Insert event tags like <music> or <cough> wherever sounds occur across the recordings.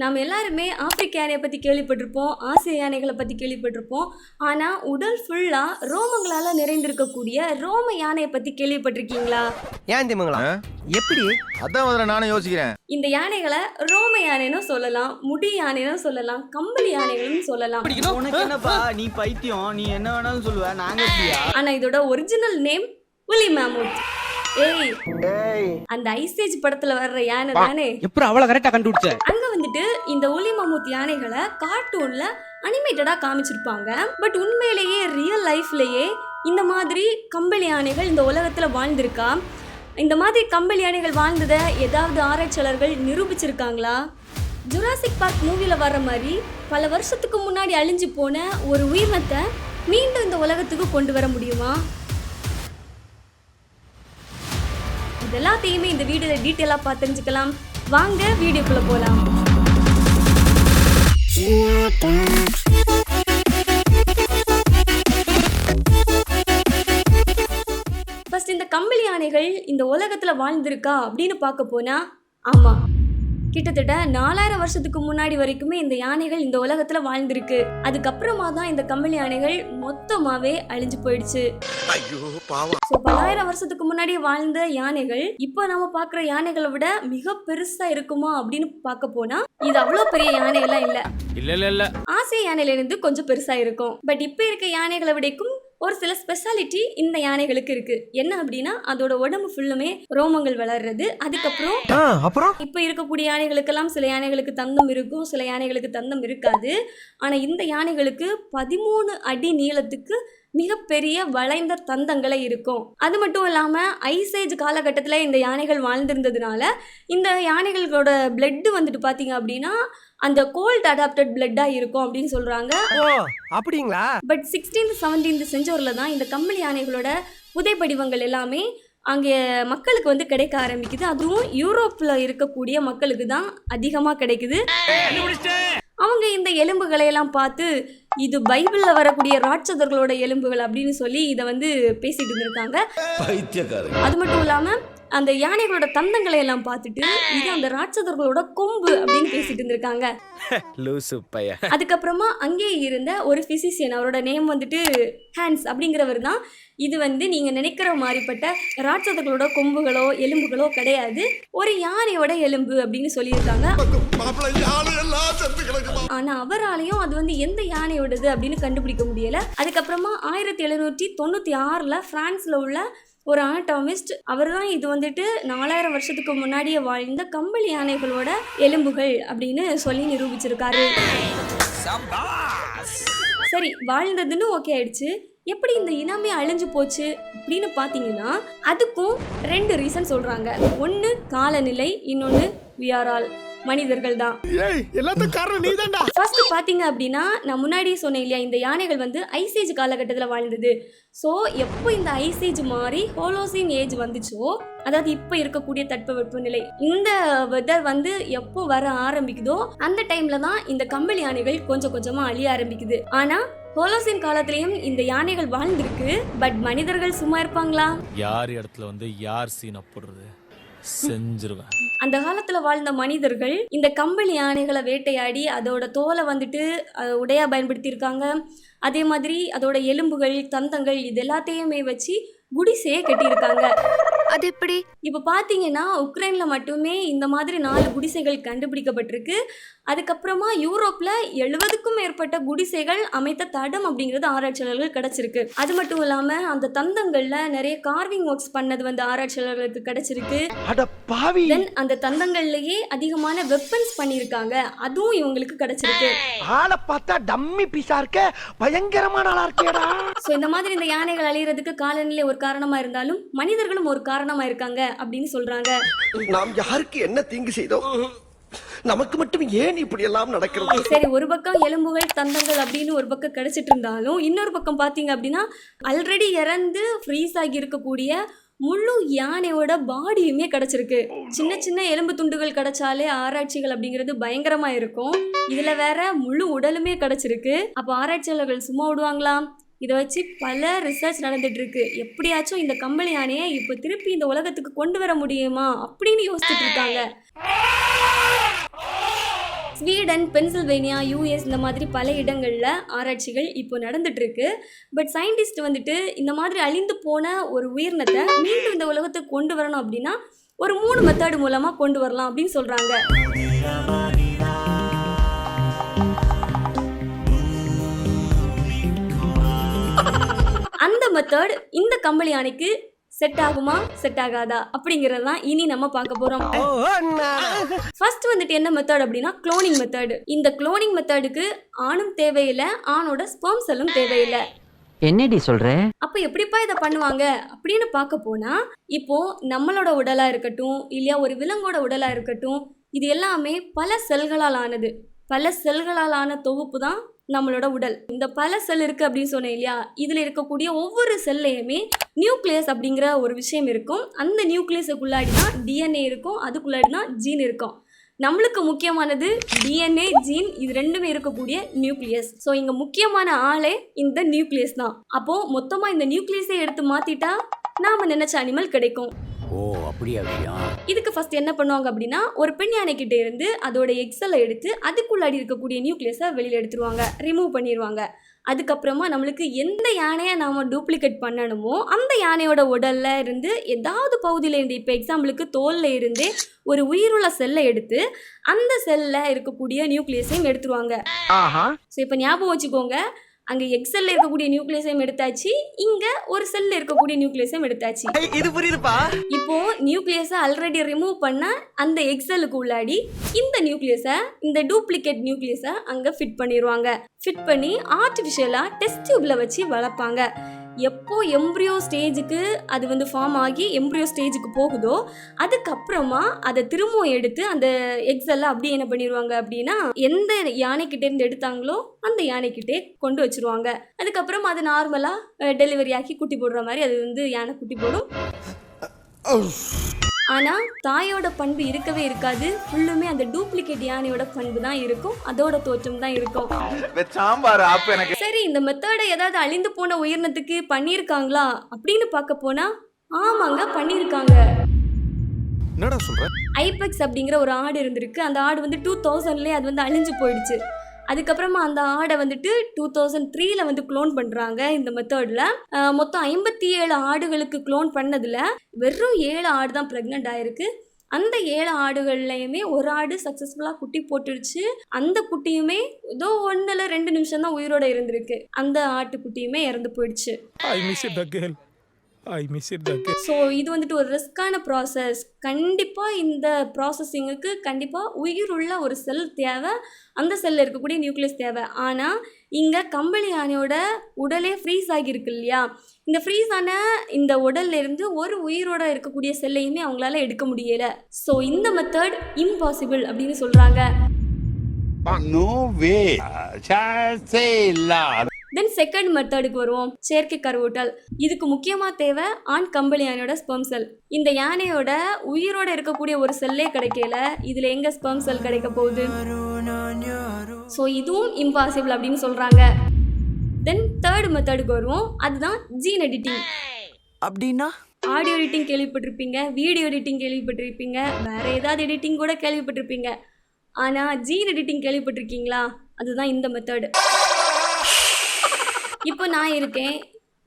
நாம் எல்லாருமே ஆப்பிரிக்க யானையை பற்றி கேள்விப்பட்டிருப்போம் ஆசிய யானைகளை பற்றி கேள்விப்பட்டிருப்போம். ஆனால் உடல் ஃபுல்லாக ரோமங்களால் நிறைந்திருக்கக்கூடிய ரோம யானையை பற்றி கேள்விப்பட்டிருக்கீங்களா? ஏன் திமுங்களா எப்படி? அதான் முதல்ல நானும் யோசிக்கிறேன். இந்த யானைகளை ரோம யானைன்னு சொல்லலாம் முடி யானைன்னு சொல்லலாம் கம்பளி யானைகள்னு சொல்லலாம். உனக்கு என்னப்பா? நீ பைத்தியம் நீ என்ன வேணாலும் சொல்லுவ நாங்க ஆனால் இதோட ஒரிஜினல் நேம் புலி மேமூத் ஏய். அந்த ஐசேஜ் படத்துல வர்ற யானை தானே? எப்படி அவ்வளவு கரெக்டா கண்டுபிடிச்ச? அங்க வந்துட்டு இந்த ஒலி மமூத் யானைகளை கார்ட்டூன்ல அனிமேட்டடா காமிச்சிருப்பாங்க. பட் உண்மையிலேயே ரியல் லைஃப்லயே இந்த மாதிரி கம்பளி யானைகள் இந்த உலகத்துல வாழ்ந்திருக்கா? இந்த மாதிரி கம்பளி யானைகள் வாழ்ந்ததை ஏதாவது ஆராய்ச்சியாளர்கள் நிரூபிச்சிருக்காங்களா? ஜுராசிக் பார்க் மூவில வர்ற மாதிரி பல வருஷத்துக்கு முன்னாடி அழிஞ்சு போன ஒரு உயிரினத்தை மீண்டும் இந்த உலகத்துக்கு கொண்டு வர முடியுமா? இது எல்லாத்தையுமே இந்த வீடியோல டீட்டெயிலாக பார்த்து தெரிஞ்சுக்கலாம் வாங்க வீடியோக்குள்ள போகலாம் ஃபர்ஸ்ட் இந்த கம்பளி யானைகள் இந்த உலகத்துல வாழ்ந்திருக்கா அப்படின்னு பார்க்க போனா ஆமா. கிட்டத்தட்ட நாலாயிரம் வருஷத்துக்கு முன்னாடி வரைக்குமே இந்த யானைகள் இந்த உலகத்துல வாழ்ந்திருக்கு. அதுக்கப்புறமா தான் இந்த கம்பளி யானைகள் மொத்தமாவே அழிஞ்சு போயிடுச்சு. ஸோ பலாயிரம் வருஷத்துக்கு முன்னாடி வாழ்ந்த யானைகள் இப்போ நம்ம பார்க்குற யானைகளை விட மிக பெருசா இருக்குமா அப்படின்னு பார்க்க போனா இது அவ்வளோ பெரிய யானை எல்லாம் இல்ல. இல்ல இல்ல இல்ல. ஆசிய யானையில இருந்து கொஞ்சம் பெருசா இருக்கும். பட் இப்போ இருக்க யானைகளை விடைக்கும் ஒரு சில ஸ்பெஷாலிட்டி இந்த யானைகளுக்கு இருக்கு. என்ன அப்படின்னா அதோட உடம்பு ஃபுல்லுமே ரோமங்கள் வளர்றது. அதுக்கப்புறம் அப்புறம்? இப்போ இருக்கக்கூடிய யானைகளுக்கெல்லாம் சில யானைகளுக்கு தந்தம் இருக்கும் சில யானைகளுக்கு தந்தம் இருக்காது. ஆனால் இந்த யானைகளுக்கு பதிமூணு அடி நீளத்துக்கு மிகப்பெரிய வளைந்த தந்தங்களே இருக்கும். அது மட்டும் இல்லாமல் ஐசேஜ் காலகட்டத்தில் இந்த யானைகள் வாழ்ந்திருந்ததுனால இந்த யானைகளோட பிளட்டு வந்துட்டு பார்த்தீங்க அப்படின்னா அந்த கோல்ட் அடாப்டட் பிளட்டாக இருக்கும் அப்படின்னு சொல்கிறாங்க ஓ அப்படிங்களா? பட் சிக்ஸ்டீன்த் செவன்டீன்த் செஞ்சுரியில் தான் இந்த கம்பளி யானைகளோட புதைப்படிவங்கள் எல்லாமே அங்கே மக்களுக்கு வந்து கிடைக்க ஆரம்பிக்குது. அதுவும் யூரோப்பில் இருக்கக்கூடிய மக்களுக்கு தான் அதிகமாக கிடைக்குது. அவங்க இந்த எலும்புகளை எல்லாம் பார்த்து இது பைபிளில் வரக்கூடிய ராட்சதர்களோட எலும்புகள் அப்படின்னு சொல்லி இதை வந்து பேசிட்டு இருந்திருக்காங்க. அது மட்டும் இல்லாமல் அந்த யானைகளோட தந்தங்களை எல்லாம் பார்த்துட்டு இது அந்த ராட்சதர்களோட கொம்பு அப்படின்னு பேசிட்டு இருந்திருக்காங்க. <laughs> <laughs> அதுக்கப்புறமா அங்கே இருந்த ஒரு ஃபிசிஷியன் அவரோட நேம் வந்துட்டு ஹேண்ட்ஸ் அப்படிங்கிறவர் தான். இது வந்து நீங்க நினைக்கிற மாதிரிப்பட்ட ராட்சதர்களோட கொம்புகளோ எலும்புகளோ கிடையாது. ஒரு யானையோட எலும்பு அப்படின்னு சொல்லியிருக்காங்க. ஆனா அவராலையும் அது வந்து எந்த யானையோடது அப்படின்னு கண்டுபிடிக்க முடியல. அதுக்கப்புறமா ஆயிரத்தி எழுநூற்றி தொண்ணூத்தி ஆறுல பிரான்ஸ்ல உள்ள ஒரு ஆனட்டாமிஸ்ட் அவர் தான் இது வந்துட்டு நாலாயிரம் வருஷத்துக்கு முன்னாடியே வாழ்ந்த கம்பளி யானைகளோட எலும்புகள் அப்படின்னு சொல்லி நிரூபிச்சிருக்காரு. சரி வாழ்ந்ததுன்னு ஓகே ஆயிடுச்சு. எப்படி இந்த இனமே அழிஞ்சு போச்சு அப்படின்னு பார்த்தீங்கன்னா அதுக்கும் ரெண்டு ரீசன் சொல்றாங்க. ஒன்று காலநிலை இன்னொன்று வியாரால் மனிதர்கள் தான் ஃபர்ஸ்ட் பார்த்தீங்க அப்படின்னா நான் முன்னாடியே சொன்னேன் இல்லையா இந்த யானைகள் வந்து ஐசேஜ் காலகட்டத்தில் வாழ்ந்தது. ஸோ எப்போ இந்த ஐசேஜ் மாறி ஹோலோசின் ஏஜ் வந்துச்சோ அதாவது இப்போ இருக்கக்கூடிய தட்பவெப்ப நிலை இந்த வெதர் வந்து எப்போ வர ஆரம்பிக்குதோ அந்த டைம்ல தான் இந்த கம்பளி யானைகள் கொஞ்சம் கொஞ்சமாக அழிய ஆரம்பிக்குது. ஆனால் ஹோலோசின் காலத்திலையும் இந்த யானைகள் வாழ்ந்திருக்கு பட் மனிதர்கள் சும்மா இருப்பாங்களா? யார் இடத்துல வந்து யார் சீனை போடுறது செஞ்சிருவேன். அந்த காலத்துல வாழ்ந்த மனிதர்கள் இந்த கம்பளி யானைகளை வேட்டையாடி அதோட தோலை வந்துட்டு உடையா பயன்படுத்தியிருக்காங்க. அதே மாதிரி அதோட எலும்புகள் தந்தங்கள் இது எல்லாத்தையுமே வச்சு குடிசையே கட்டியிருக்காங்க. அது எப்படி? இப்போ பார்த்தீங்கன்னா உக்ரைன்ல மட்டுமே இந்த மாதிரி நாலு குடிசைகள் கண்டுபிடிக்கப்பட்டிருக்கு. அதுக்கப்புறமா யூரோப்ல எழுபதுக்கும் மேற்பட்ட குடிசைகள் அமைத்த தடம் அப்படிங்கிறது ஆராய்ச்சியாளர்கள் கிடைச்சிருக்கு. அது மட்டும் இல்லாம அந்த தந்தங்கள்ல நிறைய கார்விங் ஒர்க்ஸ் பண்ணது வந்து ஆராய்ச்சியாளர்களுக்கு கிடைச்சிருக்கு. தென் அந்த தந்தங்கள்லயே அதிகமான வெப்பன்ஸ் பண்ணியிருக்காங்க. அதுவும் இவங்களுக்கு கிடைச்சிருக்கு. ஆளை பார்த்தா டம்மி பீஸா இருக்க? பயங்கரமான ஆளா இருக்கேடா. ஸோ இந்த மாதிரி இந்த யானைகள் அழியறதுக்கு காலநிலை ஒரு காரணமா இருந்தாலும் மனிதர்களும் ஒரு காரணமா இருக்காங்க அப்படின்னு சொல்றாங்க. நாம் யாருக்கு என்ன தீங்கு செய்தோம்? நமக்கு மட்டும் ஏன் இப்படி எல்லாம் நடக்கிறது சரி ஒரு பக்கம் எலும்புகள் தந்தங்கள் அப்படின்னு ஒரு பக்கம் கிடைச்சிட்டு இருந்தாலும் இன்னொரு பக்கம் பார்த்தீங்க அப்படின்னா ஆல்ரெடி இறந்து ஃப்ரீஸ் ஆகி இருக்கக்கூடிய முழு யானையோட பாடியுமே கிடைச்சிருக்கு. சின்ன சின்ன எலும்பு துண்டுகள் கிடைச்சாலே ஆராய்ச்சிகள் அப்படிங்கிறது பயங்கரமா இருக்கும். இதுல வேற முழு உடலுமே கிடைச்சிருக்கு. அப்போ ஆராய்ச்சியாளர்கள் சும்மா விடுவாங்களா? இதை வச்சு பல ரிசர்ச் நடந்துட்டு இருக்கு எப்படியாச்சும் இந்த கம்பளி யானையை இப்போ திருப்பி இந்த உலகத்துக்கு கொண்டு வர முடியுமா? அப்படின்னு யோசிச்சுட்டு இருக்காங்க ஸ்வீடன் பென்சில்வேனியா யூஎஸ் இந்த மாதிரி பல இடங்களில் ஆராய்ச்சிகள் இப்போ நடந்துகிட்ருக்கு பட் சயின்டிஸ்ட் வந்துட்டு இந்த மாதிரி அழிந்து போன ஒரு உயிரினத்தை மீண்டும் இந்த உலகத்துக்கு கொண்டு வரணும் அப்படின்னா ஒரு மூணு மெத்தடு மூலமாக கொண்டு வரலாம் அப்படின்னு சொல்கிறாங்க அந்த மெத்தட் இந்த கம்பளி யானைக்கு செட் ஆகுமா செட் ஆகாதா? அப்படிங்கிறது தான் இனி நம்ம பார்க்க போறோம். ஃபர்ஸ்ட் வந்துட்டு என்ன மெத்தட் அப்படின்னா குளோனிங் மெத்தட் இந்த குளோனிங் மெத்தடுக்கு ஆணும் தேவையில்லை ஆணோட ஸ்பெர்ம் செல்லும் தேவையில்லை. என்னடி சொல்ற? அப்ப எப்படிப்பா இதை பண்ணுவாங்க? அப்படின்னு பார்க்க போனா இப்போ நம்மளோட உடலா இருக்கட்டும் இல்லையா ஒரு விலங்கோட உடலா இருக்கட்டும் இது எல்லாமே பல செல்களால் ஆனது. பல செல்களால் ஆன தொகுப்பு தான் நம்மளோட உடல். இந்த பல செல் இருக்கு அப்படின்னு சொன்னேன் இல்லையா? இதுல இருக்கக்கூடிய ஒவ்வொரு செல்லையுமே நியூக்ளியஸ் அப்படிங்கிற ஒரு விஷயம் இருக்கும். அந்த நியூக்ளியஸுக்குள்ளாடி தான் டிஎன்ஏ இருக்கும். அதுக்குள்ளாடி தான் ஜீன் இருக்கும். நம்மளுக்கு முக்கியமானது டிஎன்ஏ ஜீன் இது ரெண்டுமே இருக்கக்கூடிய நியூக்ளியஸ் ஸோ இங்கே முக்கியமான ஆளே இந்த நியூக்ளியஸ் தான். அப்போது மொத்தமாக இந்த நியூக்ளியஸை எடுத்து மாற்றிட்டா நாம் நினச்ச அனிமல் கிடைக்கும். ஓ அப்படியா இதுக்கு ஃபர்ஸ்ட் என்ன பண்ணுவாங்க அப்படின்னா ஒரு பெண் யானைக்கிட்ட இருந்து அதோட எக்ஸலை எடுத்து அதுக்குள்ளாடி இருக்கக்கூடிய நியூக்ளியஸை வெளியில் எடுத்துருவாங்க ரிமூவ் பண்ணிடுவாங்க அதுக்கப்புறமா நம்மளுக்கு எந்த யானையை நாம் டூப்ளிகேட் பண்ணணுமோ அந்த யானையோட உடல்ல இருந்து ஏதாவது பகுதியில் இருந்து இப்போ எக்ஸாம்பிளுக்கு தோல்ல இருந்தே ஒரு உயிருள்ள செல்லை எடுத்து அந்த செல்லில் இருக்கக்கூடிய நியூக்ளியஸையும் எடுத்துருவாங்க. ஆஹா. ஸோ இப்போ ஞாபகம் வச்சுக்கோங்க அங்கே எக்ஸல்ல இருக்கக்கூடிய நியூக்ளியஸையும் எடுத்தாச்சு. இங்கே ஒரு செல்ல இருக்கக்கூடிய நியூக்ளியஸையும் எடுத்தாச்சு. இது புரியுதுப்பா. இப்போ நியூக்ளியஸை ஆல்ரெடி ரிமூவ் பண்ண அந்த எக்ஸலுக்கு உள்ளாடி இந்த நியூக்ளியஸை இந்த டூப்ளிகேட் நியூக்ளியஸை அங்கே ஃபிட் பண்ணிடுவாங்க ஃபிட் பண்ணி ஆர்டிஃபிஷியலாக டெஸ்ட் டியூப்ல வச்சு வளர்ப்பாங்க. எப்போ எம்ப்ரியோ ஸ்டேஜுக்கு அது வந்து ஃபார்ம் ஆகி எம்ப்ரியோ ஸ்டேஜுக்கு போகுதோ அதுக்கப்புறமா அதை திரும்பவும் எடுத்து அந்த எக்ஸெல்லாம் அப்படியே என்ன பண்ணிடுவாங்க அப்படின்னா எந்த யானைக்கிட்டே இருந்து எடுத்தாங்களோ அந்த யானைக்கிட்டே கொண்டு வச்சிருவாங்க. அதுக்கப்புறம் அது நார்மலாக டெலிவரி ஆக்கி குட்டி போடுற மாதிரி அது வந்து யானை குட்டி போடும். ஆனால் தாயோட பண்பு இருக்கவே இருக்காது. ஃபுல்லுமே அந்த டூப்ளிகேட் யானையோட பண்பு தான் இருக்கும். அதோட தோற்றம் தான் இருக்கும். சரி இந்த மெத்தடை ஏதாவது அழிந்து போன உயிரினத்துக்கு பண்ணியிருக்காங்களா? அப்படின்னு பார்க்க போனா ஆமாங்க பண்ணியிருக்காங்க. என்னடா சொல்ற? ஐபெக்ஸ் அப்படிங்கிற ஒரு ஆடு இருந்திருக்கு. அந்த ஆடு வந்து டூ தௌசண்ட்லேயே அது வந்து அழிஞ்சு போயிடுச்சு. அதுக்கப்புறமா அந்த ஆடை வந்துட்டு டூ தௌசண்ட் த்ரீல வந்து க்ளோன் பண்ணுறாங்க இந்த மெத்தடில் மொத்தம் ஐம்பத்தி ஏழு ஆடுகளுக்கு க்ளோன் பண்ணதில் வெறும் ஏழு ஆடு தான் ப்ரெக்னென்ட் ஆயிருக்கு. அந்த ஏழு ஆடுகள்லையுமே ஒரு ஆடு சக்ஸஸ்ஃபுல்லாக குட்டி போட்டுடுச்சு. அந்த குட்டியுமே ஏதோ ஒன்றில் ரெண்டு நிமிஷம் தான் உயிரோட இருந்திருக்கு. அந்த ஆட்டுக்குட்டியுமே இறந்து போயிடுச்சு. ஐ மிஸ் இட் ஸோ இது வந்துட்டு ஒரு ரிஸ்க்கான ப்ராசஸ் கண்டிப்பாக இந்த ப்ராசஸிங்குக்கு கண்டிப்பாக உயிருள்ள ஒரு செல் தேவை. அந்த செல்லில் இருக்கக்கூடிய நியூக்ளியஸ் தேவை. ஆனால் இங்கே கம்பளி யானையோட உடலே ஃப்ரீஸ் ஆகியிருக்கு இல்லையா? இந்த ஃப்ரீஸ் ஆன இந்த உடல்ல இருந்து ஒரு உயிரோட இருக்கக்கூடிய செல்லையுமே அவங்களால எடுக்க முடியல. ஸோ இந்த மெத்தட் இம்பாசிபிள் அப்படின்னு சொல்கிறாங்க நோ வே சான்ஸே இல்ல. தென் செகண்ட் மெத்தடுக்கு வருவோம். செயற்கை கருவூட்டல். இதுக்கு முக்கியமாக தேவை ஆண் கம்பளி யானையோட ஸ்பெர்ம் செல் இந்த யானையோட உயிரோட இருக்கக்கூடிய ஒரு செல்லே கிடைக்கல. இதில் எங்கே ஸ்பெர்ம் செல் கிடைக்க போகுது? ஸோ இதுவும் இம்பாசிபிள் அப்படின்னு சொல்கிறாங்க தென் தேர்ட் மெத்தடுக்கு வருவோம். அதுதான் ஜீன் எடிட்டிங் அப்படின்னா? ஆடியோ எடிட்டிங் கேள்விப்பட்டிருப்பீங்க. வீடியோ எடிட்டிங் கேள்விப்பட்டிருப்பீங்க. வேற ஏதாவது எடிட்டிங் கூட கேள்விப்பட்டிருப்பீங்க. ஆனால் ஜீன் எடிட்டிங் கேள்விப்பட்டிருக்கீங்களா? அதுதான் இந்த மெத்தடு இப்போ நான் இருக்கேன்.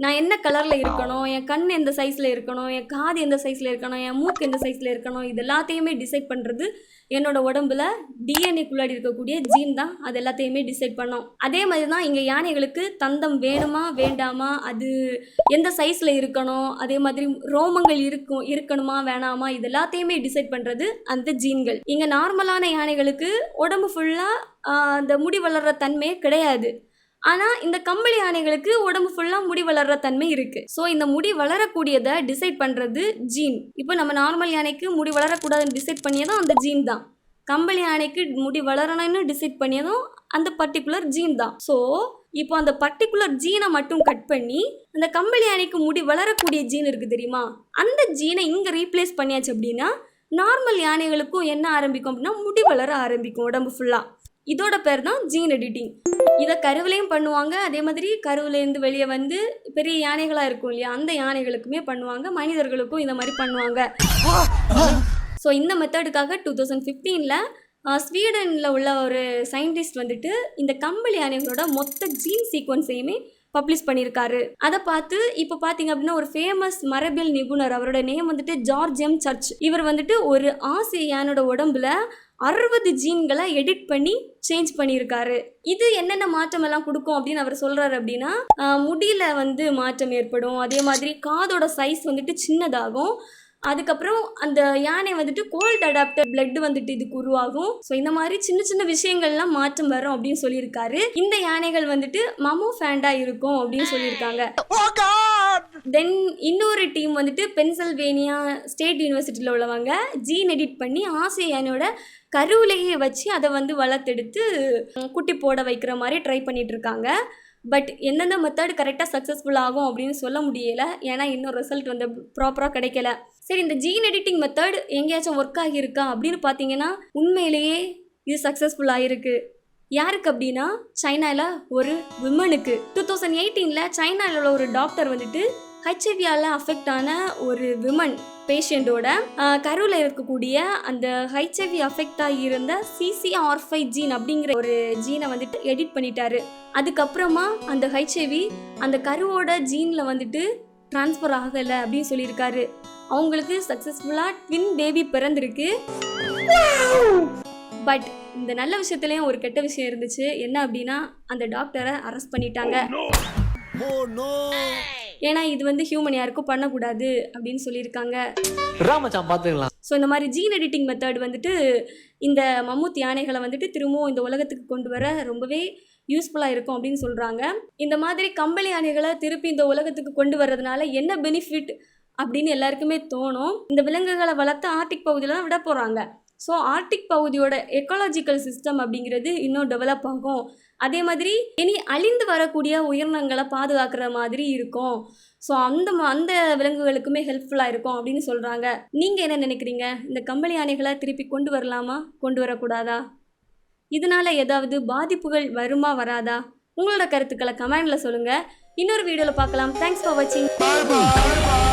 நான் என்ன கலரில் இருக்கணும்? என் கண் எந்த சைஸில் இருக்கணும்? என் காது எந்த சைஸில் இருக்கணும்? என் மூக்கு எந்த சைஸில் இருக்கணும்? இது எல்லாத்தையுமே டிசைட் பண்ணுறது என்னோட உடம்புல டிஎன்ஏக்குள்ளாடி இருக்கக்கூடிய ஜீன் தான். அது எல்லாத்தையுமே டிசைட் பண்ணோம். அதே மாதிரி தான் இங்கே யானைகளுக்கு தந்தம் வேணுமா வேண்டாமா? அது எந்த சைஸில் இருக்கணும்? அதே மாதிரி ரோமங்கள் இருக்கும் இருக்கணுமா வேணாமா? இது எல்லாத்தையுமே டிசைட் பண்ணுறது அந்த ஜீன்கள் இங்கே நார்மலான யானைகளுக்கு உடம்பு ஃபுல்லாக அந்த முடி வளர்கிற தன்மையே கிடையாது. ஆனால் இந்த கம்பளி யானைகளுக்கு உடம்பு ஃபுல்லாக முடி வளர்கிற தன்மை இருக்குது ஸோ இந்த முடி வளரக்கூடியதை டிசைட் பண்ணுறது ஜீன் இப்போ நம்ம நார்மல் யானைக்கு முடி வளரக்கூடாதுன்னு டிசைட் பண்ணியதும் அந்த ஜீன் தான். கம்பளி யானைக்கு முடி வளரணும்னு டிசைட் பண்ணியதும் அந்த பர்டிகுலர் ஜீன் தான். ஸோ இப்போ அந்த பர்டிகுலர் ஜீனை மட்டும் கட் பண்ணி அந்த கம்பளி யானைக்கு முடி வளரக்கூடிய ஜீன் இருக்குது தெரியுமா? அந்த ஜீனை இங்கே ரீப்ளேஸ் பண்ணியாச்சு அப்படின்னா நார்மல் யானைகளுக்கும் என்ன ஆரம்பிக்கும் அப்படின்னா முடி வளர ஆரம்பிக்கும் உடம்பு ஃபுல்லாக இதோட பேர் தான் ஜீன் எடிட்டிங் இதை கருவிலையும் பண்ணுவாங்க. அதே மாதிரி கருவிலேருந்து வெளியே வந்து பெரிய யானைகளாக இருக்கும் இல்லையா? அந்த யானைகளுக்குமே பண்ணுவாங்க. மனிதர்களுக்கும் இந்த மாதிரி பண்ணுவாங்க. ஸோ இந்த மெத்தடுக்காக டூ தௌசண்ட் ஃபிஃப்டீனில் ஸ்வீடனில் உள்ள ஒரு சயின்டிஸ்ட் வந்துட்டு இந்த கம்பளி யானைகளோட மொத்த ஜீன் சீக்வன்ஸையுமே பப்ளிஷ் பண்ணியிருக்காரு. அதை பார்த்து இப்போ பார்த்தீங்க அப்படின்னா ஒரு ஃபேமஸ் மரபியல் நிபுணர் அவரோட நேம் வந்துட்டு ஜார்ஜ் எம். சர்ச். இவர் வந்துட்டு ஒரு ஆசிய யானோட உடம்புல அறுபது ஜீன்களை எடிட் பண்ணி சேஞ்ச் பண்ணியிருக்காரு. இது என்னென்ன மாற்றம் எல்லாம் கொடுக்கும் அப்படின்னு அவர் சொல்றாரு அப்படின்னா முடியில் முடியில வந்து மாற்றம் ஏற்படும். அதே மாதிரி காதோட சைஸ் வந்துட்டு சின்னதாகும். அதுக்கப்புறம் அந்த யானை வந்துட்டு கோல்ட் அடாப்டர் பிளட் வந்துட்டு இதுக்கு உருவாகும். ஸோ இந்த மாதிரி சின்ன சின்ன விஷயங்கள்லாம் மாற்றம் வரும் அப்படின்னு சொல்லியிருக்காரு. இந்த யானைகள் வந்துட்டு மமோ ஃபேண்டா இருக்கும் அப்படின்னு சொல்லியிருக்காங்க. Oh தென் இன்னொரு டீம் வந்துட்டு பென்சில்வேனியா ஸ்டேட் யூனிவர்சிட்டியில் உள்ளவங்க ஜீன் எடிட் பண்ணி ஆசியானோட கருவிலேயே வச்சு அதை வந்து வளர்த்தெடுத்து குட்டி போட வைக்கிற மாதிரி ட்ரை பண்ணிட்டு இருக்காங்க பட் எந்தெந்த மெத்தட் கரெக்டாக சக்ஸஸ்ஃபுல் ஆகும் அப்படின்னு சொல்ல முடியலை. ஏன்னா இன்னும் ரிசல்ட் வந்து ப்ராப்பராக கிடைக்கல. சரி இந்த ஜீன் எடிட்டிங் மெத்தட் எங்கேயாச்சும் ஒர்க் ஆகியிருக்கா அப்படின்னு பார்த்தீங்கன்னா உண்மையிலேயே இது சக்ஸஸ்ஃபுல் ஆகிருக்கு யாருக்கு அப்படின்னா சைனாவில் ஒரு விமனுக்கு டூ தௌசண்ட் எயிட்டீனில் சைனாவில் உள்ள ஒரு டாக்டர் வந்துட்டு ஹெச்ஐவியால் அஃபெக்ட் ஆன ஒரு விமன் பேஷண்ட்டோட கருவில் இருக்கக்கூடிய அந்த ஹெச்ஐவி அஃபெக்ட் ஆகியிருந்த சிசிஆர் ஃபைவ் ஜீன் அப்படிங்கிற ஒரு ஜீனை வந்துட்டு எடிட் பண்ணிட்டாரு. அதுக்கப்புறமா அந்த ஹெச்ஐவி அந்த கருவோட ஜீனில் வந்துட்டு ட்ரான்ஸ்ஃபர் ஆகலை அப்படின்னு சொல்லியிருக்காரு. அவங்களுக்கு சக்ஸஸ்ஃபுல்லாக ட்வின் பேபி பிறந்திருக்கு. பட் இந்த நல்ல விஷயத்துலேயும் ஒரு கெட்ட விஷயம் இருந்துச்சு. என்ன அப்படின்னா அந்த டாக்டரை அரெஸ்ட் பண்ணிட்டாங்க. ஏன்னா இது வந்து ஹியூமன் யாருக்கும் பண்ணக்கூடாது அப்படின்னு சொல்லியிருக்காங்க. ராமச்சான் பாத்துக்கலாம் ஸோ இந்த மாதிரி ஜீன் எடிட்டிங் மெத்தட் வந்துட்டு இந்த மம்மூத் யானைகளை வந்துட்டு திரும்பவும் இந்த உலகத்துக்கு கொண்டு வர ரொம்பவே யூஸ்ஃபுல்லாக இருக்கும் அப்படின்னு சொல்கிறாங்க இந்த மாதிரி கம்பளி யானைகளை திருப்பி இந்த உலகத்துக்கு கொண்டு வர்றதுனால என்ன பெனிஃபிட் அப்படின்னு எல்லாருக்குமே தோணும். இந்த விலங்குகளை வளர்த்து ஆர்டிக் பகுதியில் தான் விட போகிறாங்க ஸோ ஆர்டிக் பகுதியோட எக்காலஜிக்கல் சிஸ்டம் அப்படிங்கிறது இன்னும் டெவலப் ஆகும். அதே மாதிரி இனி அழிந்து வரக்கூடிய உயிரினங்களை பாதுகாக்கிற மாதிரி இருக்கும். ஸோ அந்த ம- அந்த விலங்குகளுக்குமே ஹெல்ப்ஃபுல்லாக இருக்கும் அப்படின்னு சொல்கிறாங்க நீங்கள் என்ன நினைக்கிறீங்க? இந்த கம்பளி யானைகளை திருப்பி கொண்டு வரலாமா? கொண்டு வரக்கூடாதா? இதனால் ஏதாவது பாதிப்புகள் வருமா வராதா? உங்களோட கருத்துக்களை கமெண்டில் சொல்லுங்கள் இன்னொரு வீடியோவில் பார்க்கலாம். தேங்க்ஸ் ஃபார் வாட்சிங்